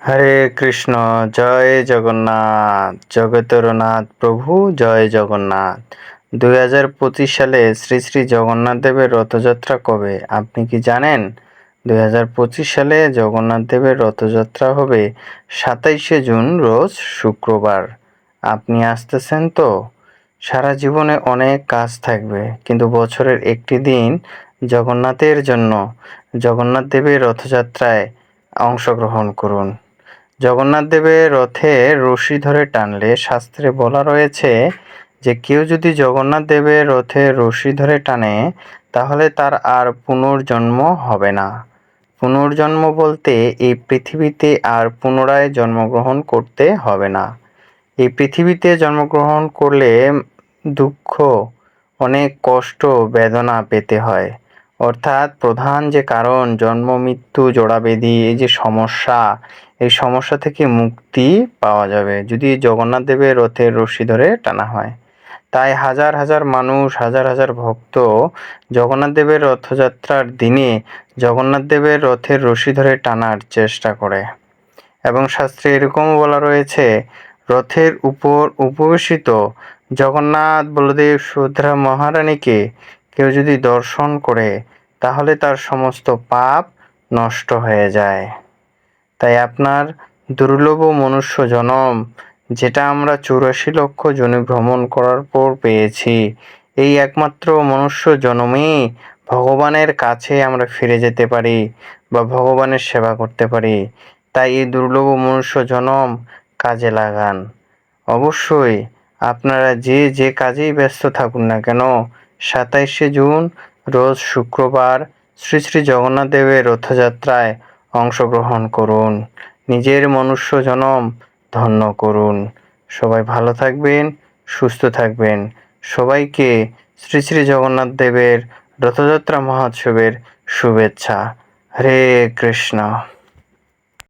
হরে কৃষ্ণ, জয় জগন্নাথ। জগতরনাথ প্রভু, জয় জগন্নাথ। দুই হাজার পঁচিশ সালে শ্রী শ্রী জগন্নাথ দেবের রথযাত্রা কবে? আপনি কি জানেন? দুই হাজার পঁচিশ সালে জগন্নাথ দেবের রথযাত্রা হবে সাতাইশে জুন, রোজ শুক্রবার। আপনি আসতেছেন তো? সারা জীবনে অনেক কাজ থাকবে, কিন্তু বছরের একটি দিন জগন্নাথের জন্য। জগন্নাথ দেবের রথযাত্রায় অংশগ্রহণ করুন। জগন্নাথ দেবের রথে রশি ধরে টানলে শাস্ত্রে বলা রয়েছে যে, কেউ যদি জগন্নাথ দেবের রথে রশি ধরে টানে, তাহলে তার আর পুনর্জন্ম হবে না। পুনর্জন্ম বলতে এই পৃথিবীতে আর পুনরায় জন্মগ্রহণ করতে হবে না। এই পৃথিবীতে জন্মগ্রহণ করলে দুঃখ, অনেক কষ্ট, বেদনা পেতে হয়। অর্থাৎ প্রধান যে কারণ, জন্ম, মৃত্যু জোড়াবেদি এই যে সমস্যা, এই সমস্যা থেকে মুক্তি পাওয়া যাবে যদি জগন্নাথ দেবের রথের রশি ধরে টানা হয়। তাই হাজার হাজার মানুষ, হাজার হাজার ভক্ত জগন্নাথ দেবের রথযাত্রার দিনে জগন্নাথ দেবের রথের রশি ধরে টানার চেষ্টা করে। এবং শাস্ত্রে এরকমও বলা রয়েছে, রথের উপর উপবেশিত জগন্নাথ, বলদেব, সুভদ্রা মহারানীকে কেউ যদি দর্শন করে, তাহলে তার সমস্ত পাপ নষ্ট হয়ে যায়। তাই আপনার দুর্লভ মনুষ্য জনম, যেটা আমরা চুরাশি লক্ষ জনে ভ্রমণ করার পর পেয়েছি, এই একমাত্র মনুষ্য জনমেই ভগবানের কাছে আমরা ফিরে যেতে পারি বা ভগবানের সেবা করতে পারি। তাই এই দুর্লভ মনুষ্য জনম কাজে লাগান। অবশ্যই আপনারা যে যে কাজেই ব্যস্ত থাকুন না কেন সাতাইশে জুন, রোজ শুক্রবার শ্রী শ্রী জগন্নাথ দেবের রথযাত্রায় অংশগ্রহণ করুন। নিজের মনুষ্য জনম ধন্য করুন। সবাই ভালো থাকবেন, সুস্থ থাকবেন। সবাইকে শ্রী শ্রী জগন্নাথ দেবের রথযাত্রা মহোৎসবের শুভেচ্ছা। হরে কৃষ্ণ।